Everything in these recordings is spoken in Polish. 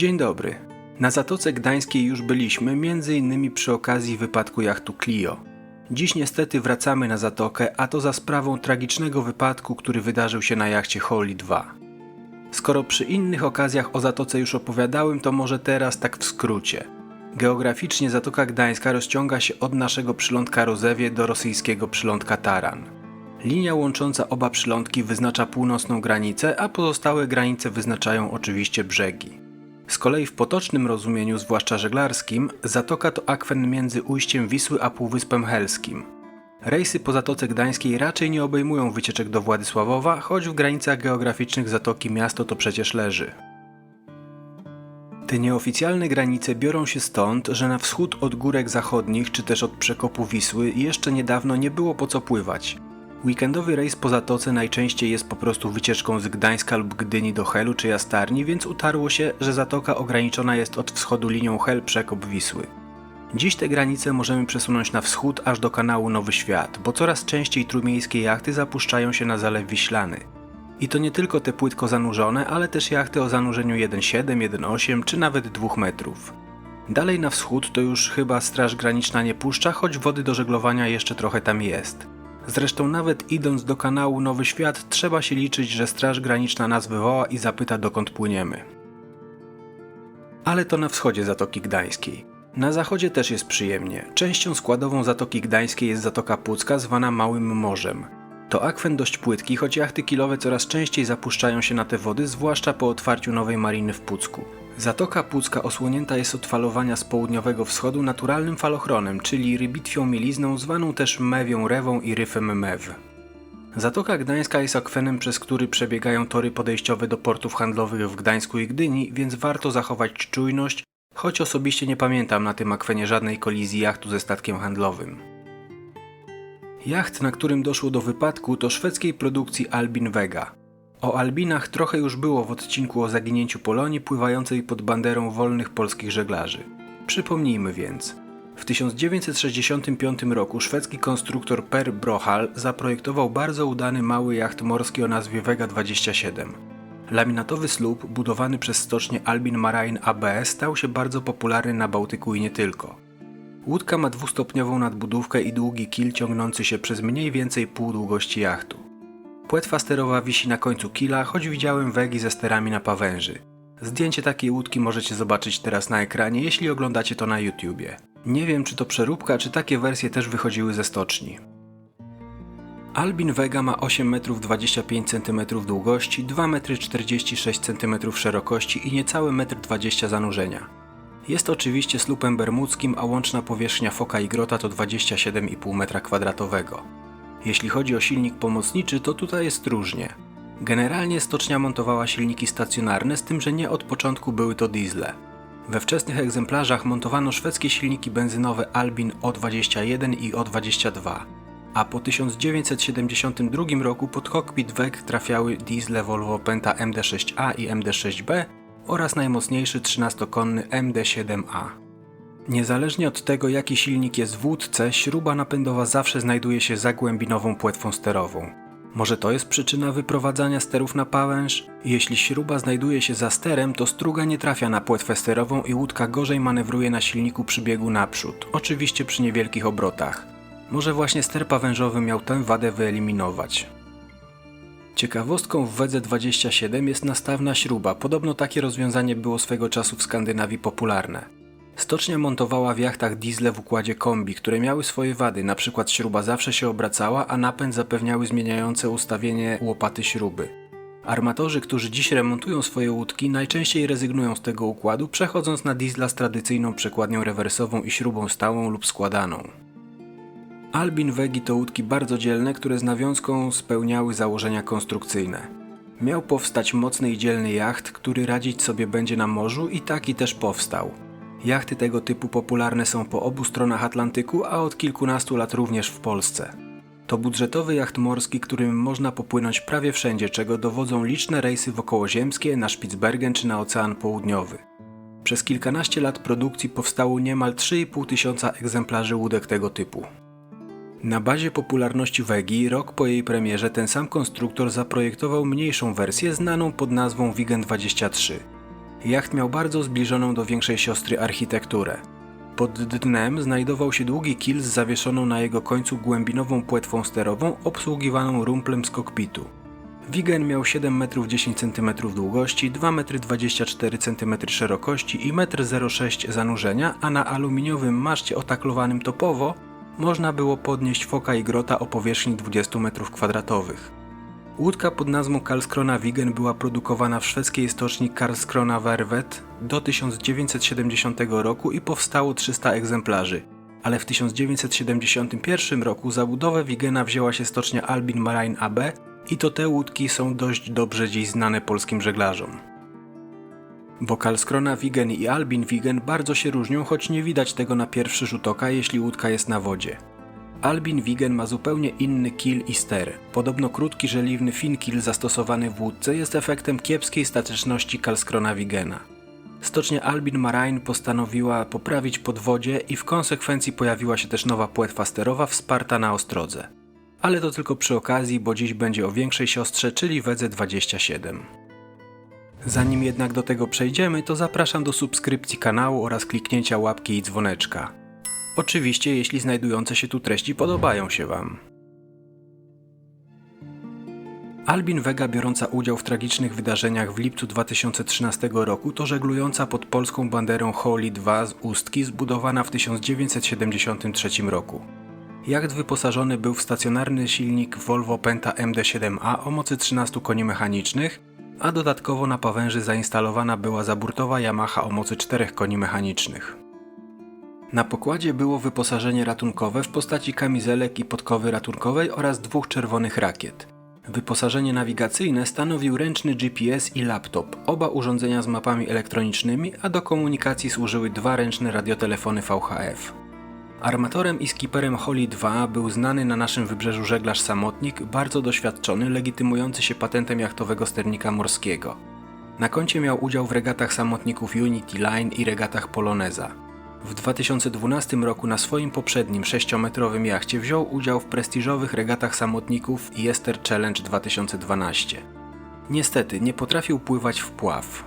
Dzień dobry. Na Zatoce Gdańskiej już byliśmy, m.in. przy okazji wypadku jachtu Clio. Dziś niestety wracamy na Zatokę, a to za sprawą tragicznego wypadku, który wydarzył się na jachcie Holy 2. Skoro przy innych okazjach o Zatoce już opowiadałem, to może teraz tak w skrócie. Geograficznie Zatoka Gdańska rozciąga się od naszego przylądka Rozewie do rosyjskiego przylądka Taran. Linia łącząca oba przylądki wyznacza północną granicę, a pozostałe granice wyznaczają oczywiście brzegi. Z kolei w potocznym rozumieniu, zwłaszcza żeglarskim, zatoka to akwen między ujściem Wisły a Półwyspem Helskim. Rejsy po Zatoce Gdańskiej raczej nie obejmują wycieczek do Władysławowa, choć w granicach geograficznych zatoki miasto to przecież leży. Te nieoficjalne granice biorą się stąd, że na wschód od górek zachodnich czy też od przekopu Wisły jeszcze niedawno nie było po co pływać. Weekendowy rejs po Zatoce najczęściej jest po prostu wycieczką z Gdańska lub Gdyni do Helu czy Jastarni, więc utarło się, że Zatoka ograniczona jest od wschodu linią Hel przekop Wisły. Dziś te granice możemy przesunąć na wschód aż do kanału Nowy Świat, bo coraz częściej trójmiejskie jachty zapuszczają się na Zalew Wiślany. I to nie tylko te płytko zanurzone, ale też jachty o zanurzeniu 1,7, 1,8 czy nawet 2 metrów. Dalej na wschód to już chyba Straż Graniczna nie puszcza, choć wody do żeglowania jeszcze trochę tam jest. Zresztą nawet idąc do kanału Nowy Świat trzeba się liczyć, że Straż Graniczna nas wywoła i zapyta dokąd płyniemy. Ale to na wschodzie Zatoki Gdańskiej. Na zachodzie też jest przyjemnie. Częścią składową Zatoki Gdańskiej jest Zatoka Pucka zwana Małym Morzem. To akwen dość płytki, choć jachty kilowe coraz częściej zapuszczają się na te wody, zwłaszcza po otwarciu nowej mariny w Pucku. Zatoka Pucka osłonięta jest od falowania z południowego wschodu naturalnym falochronem, czyli rybitwią mielizną zwaną też mewią rewą i ryfem mew. Zatoka Gdańska jest akwenem, przez który przebiegają tory podejściowe do portów handlowych w Gdańsku i Gdyni, więc warto zachować czujność, choć osobiście nie pamiętam na tym akwenie żadnej kolizji jachtu ze statkiem handlowym. Jacht, na którym doszło do wypadku, to szwedzkiej produkcji Albin Vega. O Albinach trochę już było w odcinku o zaginięciu Polonii pływającej pod banderą wolnych polskich żeglarzy. Przypomnijmy więc. W 1965 roku szwedzki konstruktor Per Brohal zaprojektował bardzo udany mały jacht morski o nazwie Vega 27. Laminatowy słup budowany przez stocznię Albin Marine AB stał się bardzo popularny na Bałtyku i nie tylko. Łódka ma dwustopniową nadbudówkę i długi kil ciągnący się przez mniej więcej pół długości jachtu. Płetwa sterowa wisi na końcu kila, choć widziałem wegi ze sterami na pawęży. Zdjęcie takiej łódki możecie zobaczyć teraz na ekranie, jeśli oglądacie to na YouTubie. Nie wiem, czy to przeróbka, czy takie wersje też wychodziły ze stoczni. Albin Vega ma 8,25 m długości, 2,46 m szerokości i niecałe 1,20 m zanurzenia. Jest oczywiście slupem bermudzkim, a łączna powierzchnia foka i grota to 27,5 m2. Jeśli chodzi o silnik pomocniczy, to tutaj jest różnie. Generalnie stocznia montowała silniki stacjonarne, z tym, że nie od początku były to diesle. We wczesnych egzemplarzach montowano szwedzkie silniki benzynowe Albin O21 i O22, a po 1972 roku pod kokpit WEG trafiały diesle Volvo Penta MD6A i MD6B oraz najmocniejszy 13-konny MD7A. Niezależnie od tego, jaki silnik jest w łódce, śruba napędowa zawsze znajduje się za głębinową płetwą sterową. Może to jest przyczyna wyprowadzania sterów na pałęż? Jeśli śruba znajduje się za sterem, to struga nie trafia na płetwę sterową i łódka gorzej manewruje na silniku przy biegu naprzód, oczywiście przy niewielkich obrotach. Może właśnie ster pawężowy miał tę wadę wyeliminować. Ciekawostką w Wedze 27 jest nastawna śruba. Podobno takie rozwiązanie było swego czasu w Skandynawii popularne. Stocznia montowała w jachtach diesle w układzie kombi, które miały swoje wady, przykład śruba zawsze się obracała, a napęd zapewniały zmieniające ustawienie łopaty śruby. Armatorzy, którzy dziś remontują swoje łódki, najczęściej rezygnują z tego układu, przechodząc na diesla z tradycyjną przekładnią rewersową i śrubą stałą lub składaną. Albin Wegi to łódki bardzo dzielne, które z nawiązką spełniały założenia konstrukcyjne. Miał powstać mocny i dzielny jacht, który radzić sobie będzie na morzu i taki też powstał. Jachty tego typu popularne są po obu stronach Atlantyku, a od kilkunastu lat również w Polsce. To budżetowy jacht morski, którym można popłynąć prawie wszędzie, czego dowodzą liczne rejsy wokołoziemskie, na Spitsbergen czy na Ocean Południowy. Przez kilkanaście lat produkcji powstało niemal 3,5 tysiąca egzemplarzy łódek tego typu. Na bazie popularności Wegi, rok po jej premierze, ten sam konstruktor zaprojektował mniejszą wersję znaną pod nazwą Wigen 23. Jacht miał bardzo zbliżoną do większej siostry architekturę. Pod dnem znajdował się długi kil z zawieszoną na jego końcu głębinową płetwą sterową obsługiwaną rumplem z kokpitu. Wigen miał 7 m 10 cm długości, 2 m 24 cm szerokości i 1,06 m zanurzenia, a na aluminiowym maszcie otaklowanym topowo można było podnieść foka i grota o powierzchni 20 m2. Łódka pod nazwą Karlskrona Wigen była produkowana w szwedzkiej stoczni Karlskrona Wervet do 1970 roku i powstało 300 egzemplarzy, ale w 1971 roku za budowę Wigena wzięła się stocznia Albin Marine AB i to te łódki są dość dobrze dziś znane polskim żeglarzom. Bo Karlskrona Wigen i Albin Wigen bardzo się różnią, choć nie widać tego na pierwszy rzut oka, jeśli łódka jest na wodzie. Albin Wigen ma zupełnie inny kil i ster. Podobno krótki, żeliwny fin kil zastosowany w łódce jest efektem kiepskiej statyczności Karlskrona Wigena. Stocznia Albin Marine postanowiła poprawić podwodzie i w konsekwencji pojawiła się też nowa płetwa sterowa wsparta na ostrodze. Ale to tylko przy okazji, bo dziś będzie o większej siostrze, czyli Wedze 27. Zanim jednak do tego przejdziemy, to zapraszam do subskrypcji kanału oraz kliknięcia łapki i dzwoneczka. Oczywiście, jeśli znajdujące się tu treści podobają się Wam. Albin Vega, biorąca udział w tragicznych wydarzeniach w lipcu 2013 roku, to żeglująca pod polską banderą Holy 2 z Ustki, zbudowana w 1973 roku. Jacht wyposażony był w stacjonarny silnik Volvo Penta MD7A o mocy 13 koni mechanicznych, a dodatkowo na pawęży zainstalowana była zaburtowa Yamaha o mocy 4 koni mechanicznych. Na pokładzie było wyposażenie ratunkowe w postaci kamizelek i podkowy ratunkowej oraz dwóch czerwonych rakiet. Wyposażenie nawigacyjne stanowił ręczny GPS i laptop, oba urządzenia z mapami elektronicznymi, a do komunikacji służyły dwa ręczne radiotelefony VHF. Armatorem i skiperem Holly 2 był znany na naszym wybrzeżu żeglarz samotnik, bardzo doświadczony, legitymujący się patentem jachtowego sternika morskiego. Na koncie miał udział w regatach samotników Unity Line i regatach Poloneza. W 2012 roku na swoim poprzednim 6-metrowym jachcie wziął udział w prestiżowych regatach samotników Jester Challenge 2012. Niestety nie potrafił pływać w pław.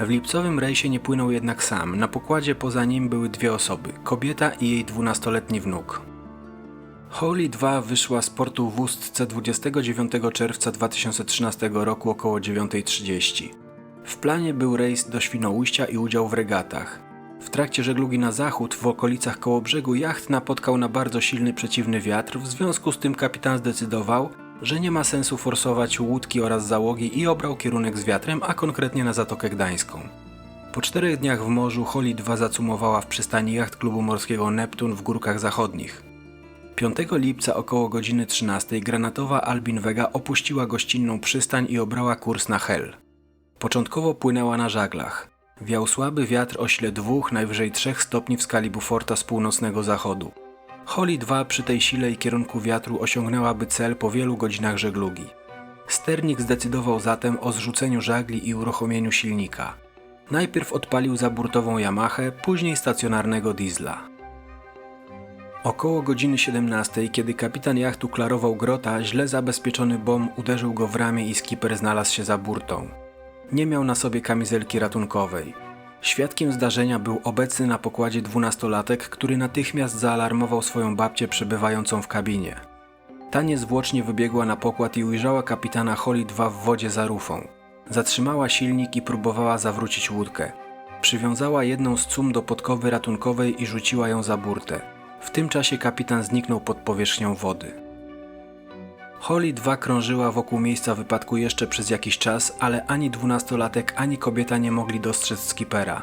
W lipcowym rejsie nie płynął jednak sam. Na pokładzie poza nim były dwie osoby: kobieta i jej 12-letni wnuk. Holy 2 wyszła z portu w Ustce 29 czerwca 2013 roku około 9.30. W planie był rejs do Świnoujścia i udział w regatach. W trakcie żeglugi na zachód w okolicach koło brzegu jacht napotkał na bardzo silny przeciwny wiatr, w związku z tym kapitan zdecydował, że nie ma sensu forsować łódki oraz załogi i obrał kierunek z wiatrem, a konkretnie na Zatokę Gdańską. Po czterech dniach w morzu Holly 2 zacumowała w przystani jacht klubu morskiego Neptun w Górkach Zachodnich. 5 lipca około godziny 13 granatowa Albin Vega opuściła gościnną przystań i obrała kurs na Hel. Początkowo płynęła na żaglach. Wiał słaby wiatr o sile 2, najwyżej 3 stopni w skali Buforta z północnego zachodu. Holly 2 przy tej sile i kierunku wiatru osiągnęłaby cel po wielu godzinach żeglugi. Sternik zdecydował zatem o zrzuceniu żagli i uruchomieniu silnika. Najpierw odpalił zaburtową Yamahę, później stacjonarnego diesla. Około godziny 17, kiedy kapitan jachtu klarował grota, źle zabezpieczony bomb uderzył go w ramię i skipper znalazł się za burtą. Nie miał na sobie kamizelki ratunkowej. Świadkiem zdarzenia był obecny na pokładzie dwunastolatek, który natychmiast zaalarmował swoją babcię przebywającą w kabinie. Ta niezwłocznie wybiegła na pokład i ujrzała kapitana Holly 2 w wodzie za rufą. Zatrzymała silnik i próbowała zawrócić łódkę. Przywiązała jedną z cum do podkowy ratunkowej i rzuciła ją za burtę. W tym czasie kapitan zniknął pod powierzchnią wody. Holly 2 krążyła wokół miejsca wypadku jeszcze przez jakiś czas, ale ani dwunastolatek, ani kobieta nie mogli dostrzec skipera.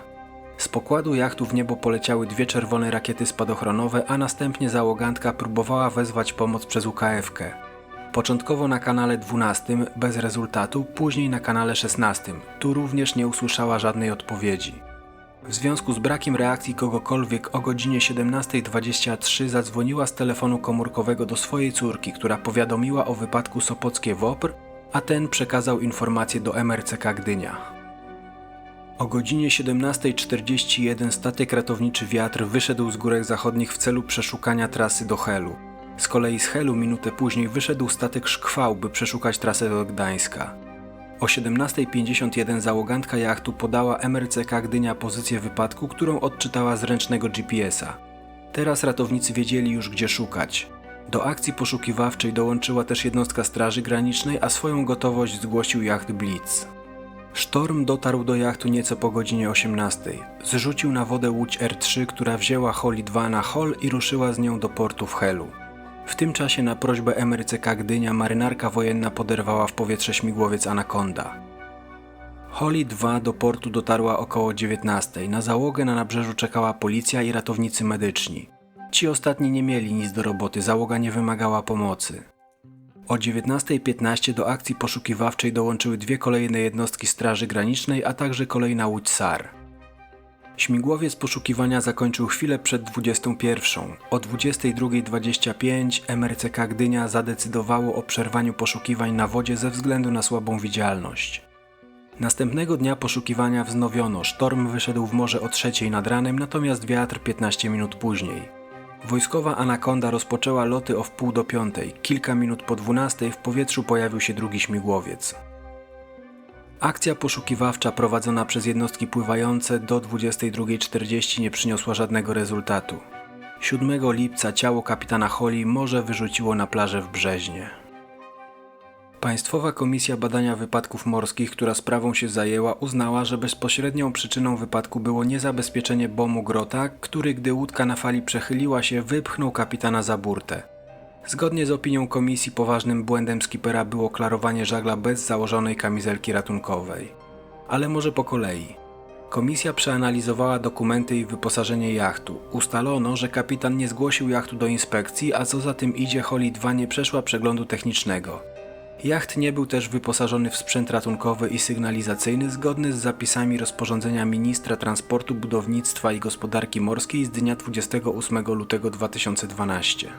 Z pokładu jachtu w niebo poleciały dwie czerwone rakiety spadochronowe, a następnie załogantka próbowała wezwać pomoc przez UKF-kę. Początkowo na kanale 12 bez rezultatu, później na kanale 16. Tu również nie usłyszała żadnej odpowiedzi. W związku z brakiem reakcji kogokolwiek o godzinie 17.23 zadzwoniła z telefonu komórkowego do swojej córki, która powiadomiła o wypadku Sopockie WOPR, a ten przekazał informację do MRCK Gdynia. O godzinie 17.41 statek ratowniczy Wiatr wyszedł z górek zachodnich w celu przeszukania trasy do Helu. Z kolei z Helu minutę później wyszedł statek Szkwał, by przeszukać trasę do Gdańska. O 17.51 załogantka jachtu podała MRCK Gdynia pozycję wypadku, którą odczytała z ręcznego GPS-a. Teraz ratownicy wiedzieli już gdzie szukać. Do akcji poszukiwawczej dołączyła też jednostka Straży Granicznej, a swoją gotowość zgłosił jacht Blitz. Sztorm dotarł do jachtu nieco po godzinie 18. Zrzucił na wodę łódź R3, która wzięła Holly 2 na hol i ruszyła z nią do portu w Helu. W tym czasie na prośbę MRCK Gdynia marynarka wojenna poderwała w powietrze śmigłowiec Anaconda. Holly 2 do portu dotarła około 19. Na załogę na nabrzeżu czekała policja i ratownicy medyczni. Ci ostatni nie mieli nic do roboty, załoga nie wymagała pomocy. O 19.15 do akcji poszukiwawczej dołączyły dwie kolejne jednostki Straży Granicznej, a także kolejna łódź SAR. Śmigłowiec poszukiwania zakończył chwilę przed 21. O 22.25 MRCK Gdynia zadecydowało o przerwaniu poszukiwań na wodzie ze względu na słabą widzialność. Następnego dnia poszukiwania wznowiono. Sztorm wyszedł w morze o trzeciej nad ranem, natomiast wiatr 15 minut później. Wojskowa Anakonda rozpoczęła loty o wpół do piątej. Kilka minut po dwunastej w powietrzu pojawił się drugi śmigłowiec. Akcja poszukiwawcza prowadzona przez jednostki pływające do 22.40 nie przyniosła żadnego rezultatu. 7 lipca ciało kapitana Holly morze wyrzuciło na plażę w Brzeźnie. Państwowa Komisja Badania Wypadków Morskich, która sprawą się zajęła, uznała, że bezpośrednią przyczyną wypadku było niezabezpieczenie bomu grota, który gdy łódka na fali przechyliła się, wypchnął kapitana za burtę. Zgodnie z opinią komisji poważnym błędem skipera było klarowanie żagla bez założonej kamizelki ratunkowej. Ale może po kolei. Komisja przeanalizowała dokumenty i wyposażenie jachtu. Ustalono, że kapitan nie zgłosił jachtu do inspekcji, a co za tym idzie, Holly 2 nie przeszła przeglądu technicznego. Jacht nie był też wyposażony w sprzęt ratunkowy i sygnalizacyjny zgodny z zapisami rozporządzenia ministra transportu, budownictwa i gospodarki morskiej z dnia 28 lutego 2012.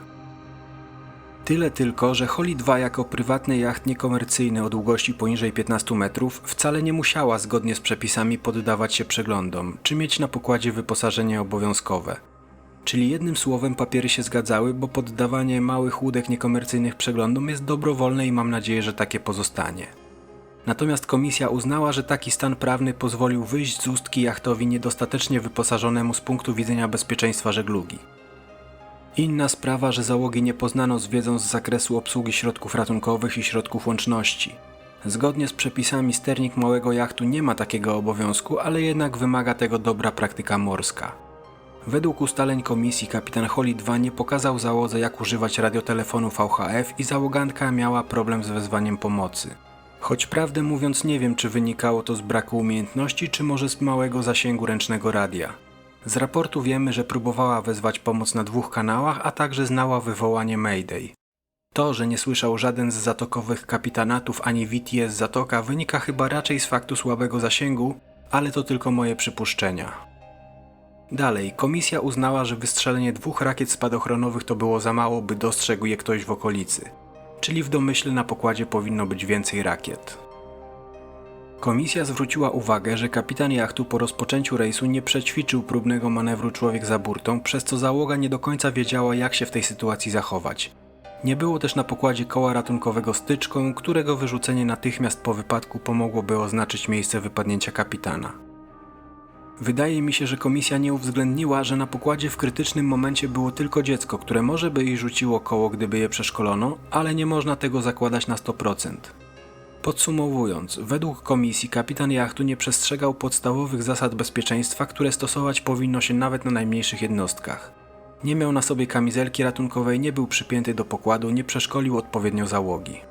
Tyle tylko, że Holly 2 jako prywatny jacht niekomercyjny o długości poniżej 15 metrów wcale nie musiała zgodnie z przepisami poddawać się przeglądom, czy mieć na pokładzie wyposażenie obowiązkowe. Czyli jednym słowem papiery się zgadzały, bo poddawanie małych łódek niekomercyjnych przeglądom jest dobrowolne i mam nadzieję, że takie pozostanie. Natomiast komisja uznała, że taki stan prawny pozwolił wyjść z ustki jachtowi niedostatecznie wyposażonemu z punktu widzenia bezpieczeństwa żeglugi. Inna sprawa, że załogi nie poznano z wiedzą z zakresu obsługi środków ratunkowych i środków łączności. Zgodnie z przepisami sternik małego jachtu nie ma takiego obowiązku, ale jednak wymaga tego dobra praktyka morska. Według ustaleń komisji kapitan Holly 2 nie pokazał załodze jak używać radiotelefonu VHF i załogantka miała problem z wezwaniem pomocy. Choć prawdę mówiąc nie wiem czy wynikało to z braku umiejętności czy może z małego zasięgu ręcznego radia. Z raportu wiemy, że próbowała wezwać pomoc na dwóch kanałach, a także znała wywołanie Mayday. To, że nie słyszał żaden z zatokowych kapitanatów ani VTS Zatoka wynika chyba raczej z faktu słabego zasięgu, ale to tylko moje przypuszczenia. Dalej, komisja uznała, że wystrzelenie dwóch rakiet spadochronowych to było za mało, by dostrzegł je ktoś w okolicy. Czyli w domyśle na pokładzie powinno być więcej rakiet. Komisja zwróciła uwagę, że kapitan jachtu po rozpoczęciu rejsu nie przećwiczył próbnego manewru człowiek za burtą, przez co załoga nie do końca wiedziała, jak się w tej sytuacji zachować. Nie było też na pokładzie koła ratunkowego styczką, którego wyrzucenie natychmiast po wypadku pomogłoby oznaczyć miejsce wypadnięcia kapitana. Wydaje mi się, że komisja nie uwzględniła, że na pokładzie w krytycznym momencie było tylko dziecko, które może by jej rzuciło koło, gdyby je przeszkolono, ale nie można tego zakładać na 100%. Podsumowując, według komisji kapitan jachtu nie przestrzegał podstawowych zasad bezpieczeństwa, które stosować powinno się nawet na najmniejszych jednostkach. Nie miał na sobie kamizelki ratunkowej, nie był przypięty do pokładu, nie przeszkolił odpowiednio załogi.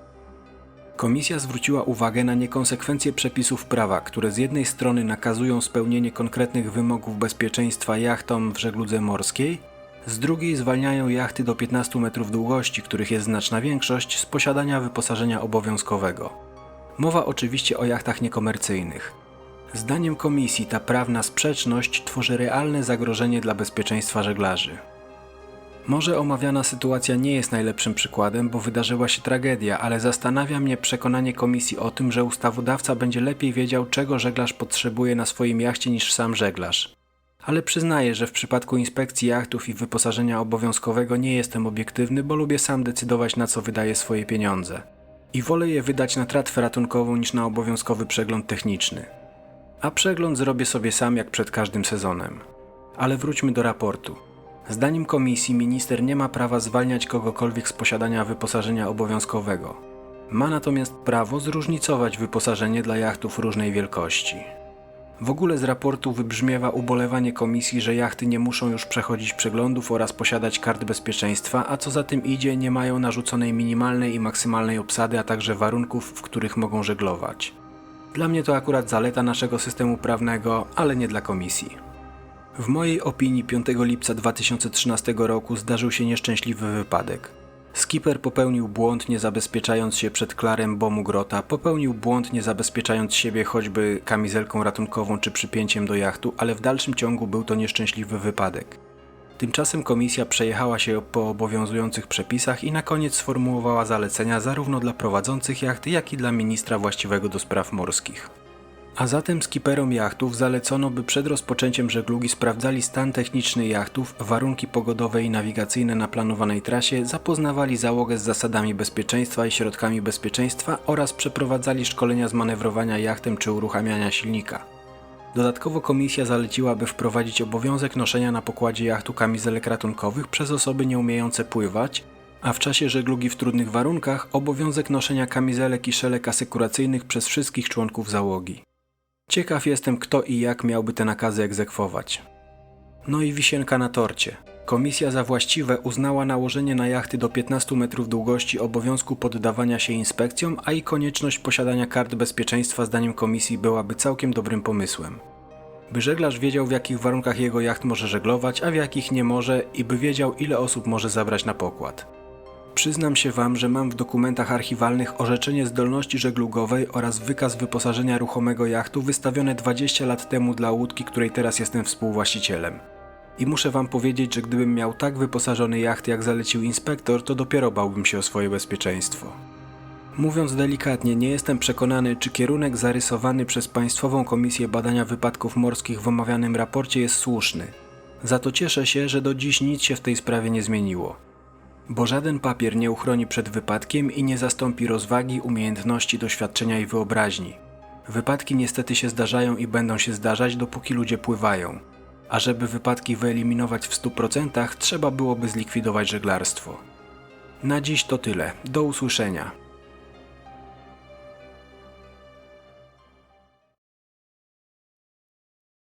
Komisja zwróciła uwagę na niekonsekwencje przepisów prawa, które z jednej strony nakazują spełnienie konkretnych wymogów bezpieczeństwa jachtom w żegludze morskiej, z drugiej zwalniają jachty do 15 metrów długości, których jest znaczna większość, z posiadania wyposażenia obowiązkowego. Mowa oczywiście o jachtach niekomercyjnych. Zdaniem komisji ta prawna sprzeczność tworzy realne zagrożenie dla bezpieczeństwa żeglarzy. Może omawiana sytuacja nie jest najlepszym przykładem, bo wydarzyła się tragedia, ale zastanawia mnie przekonanie komisji o tym, że ustawodawca będzie lepiej wiedział, czego żeglarz potrzebuje na swoim jachcie niż sam żeglarz. Ale przyznaję, że w przypadku inspekcji jachtów i wyposażenia obowiązkowego nie jestem obiektywny, bo lubię sam decydować na co wydaję swoje pieniądze. I wolę je wydać na tratwę ratunkową niż na obowiązkowy przegląd techniczny. A przegląd zrobię sobie sam jak przed każdym sezonem. Ale wróćmy do raportu. Zdaniem komisji minister nie ma prawa zwalniać kogokolwiek z posiadania wyposażenia obowiązkowego. Ma natomiast prawo zróżnicować wyposażenie dla jachtów różnej wielkości. W ogóle z raportu wybrzmiewa ubolewanie komisji, że jachty nie muszą już przechodzić przeglądów oraz posiadać kart bezpieczeństwa, a co za tym idzie, nie mają narzuconej minimalnej i maksymalnej obsady, a także warunków, w których mogą żeglować. Dla mnie to akurat zaleta naszego systemu prawnego, ale nie dla komisji. W mojej opinii 5 lipca 2013 roku zdarzył się nieszczęśliwy wypadek. Skipper popełnił błąd nie zabezpieczając się przed klarem bomu grota, popełnił błąd nie zabezpieczając siebie choćby kamizelką ratunkową czy przypięciem do jachtu, ale w dalszym ciągu był to nieszczęśliwy wypadek. Tymczasem komisja przejechała się po obowiązujących przepisach i na koniec sformułowała zalecenia zarówno dla prowadzących jachty, jak i dla ministra właściwego do spraw morskich. A zatem skiperom jachtów zalecono, by przed rozpoczęciem żeglugi sprawdzali stan techniczny jachtów, warunki pogodowe i nawigacyjne na planowanej trasie, zapoznawali załogę z zasadami bezpieczeństwa i środkami bezpieczeństwa oraz przeprowadzali szkolenia z manewrowania jachtem czy uruchamiania silnika. Dodatkowo komisja zaleciła, by wprowadzić obowiązek noszenia na pokładzie jachtu kamizelek ratunkowych przez osoby nieumiejące pływać, a w czasie żeglugi w trudnych warunkach obowiązek noszenia kamizelek i szelek asekuracyjnych przez wszystkich członków załogi. Ciekaw jestem, kto i jak miałby te nakazy egzekwować. No i wisienka na torcie. Komisja za właściwe uznała nałożenie na jachty do 15 metrów długości obowiązku poddawania się inspekcjom, a i konieczność posiadania kart bezpieczeństwa zdaniem komisji byłaby całkiem dobrym pomysłem. By żeglarz wiedział w jakich warunkach jego jacht może żeglować, a w jakich nie może i by wiedział ile osób może zabrać na pokład. Przyznam się Wam, że mam w dokumentach archiwalnych orzeczenie zdolności żeglugowej oraz wykaz wyposażenia ruchomego jachtu wystawione 20 lat temu dla łódki, której teraz jestem współwłaścicielem. I muszę Wam powiedzieć, że gdybym miał tak wyposażony jacht, jak zalecił inspektor, to dopiero bałbym się o swoje bezpieczeństwo. Mówiąc delikatnie, nie jestem przekonany, czy kierunek zarysowany przez Państwową Komisję Badania Wypadków Morskich w omawianym raporcie jest słuszny. Za to cieszę się, że do dziś nic się w tej sprawie nie zmieniło bo żaden papier nie uchroni przed wypadkiem i nie zastąpi rozwagi, umiejętności, doświadczenia i wyobraźni. Wypadki niestety się zdarzają i będą się zdarzać, dopóki ludzie pływają. A żeby wypadki wyeliminować w 100%, trzeba byłoby zlikwidować żeglarstwo. Na dziś to tyle. Do usłyszenia.